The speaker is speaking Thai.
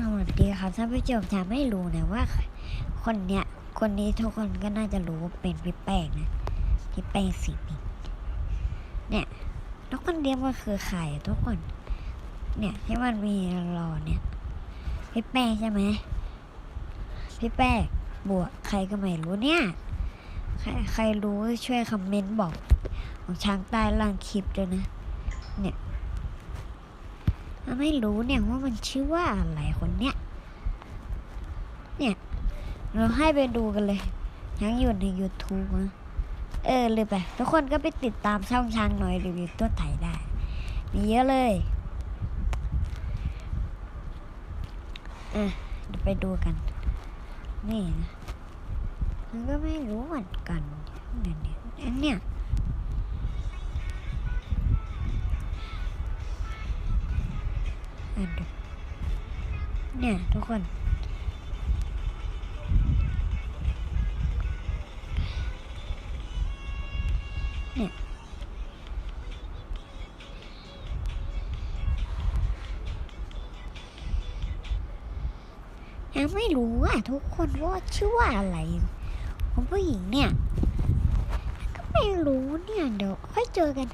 สวัสดีครับท่านผู้ชมจะไม่รู้นะว่า คนเนี้ย คนนี้ทุกคนก็น่าจะรู้ว่าเป็นพี่แป้งนะพี่แป้งสีนินเนี่ยแล้วคนเดียวก็คือใครทุกคน เนี่ยที่มันมีรอเนี่ยพี่แป้งใช่ไหมพี่แป้งบวกใครก็ไม่รู้เนี่ย ใครใครรู้ช่วยคอมเมนต์บอก ของช้างใต้ล่างคลิปด้วยนะ เนี่ย ไม่รู้เนี่ยว่ามันชื่อว่าอะไรคนเนี้ย เนี่ย เราให้ไปดูกันเลยทั้งอยู่ใน YouTube นะเออเลยไปทุกคนก็ไปติดตามช่องช้างน้อยรีวิวตัวไทยได้ มีเยอะเลยอะเดี๋ยวไปดูกัน นี่นะมันก็ไม่รู้เหมือนกันเนี่ยเนี่ยเนี่ย อะดูเนี่ยทุกคน เนี่ยยังไม่รู้อะทุกคนว่าชื่อว่าอะไรของผู้หญิงเนี่ย ก็ไม่รู้เนี่ย เดี๋ยวค่อยเจอกัน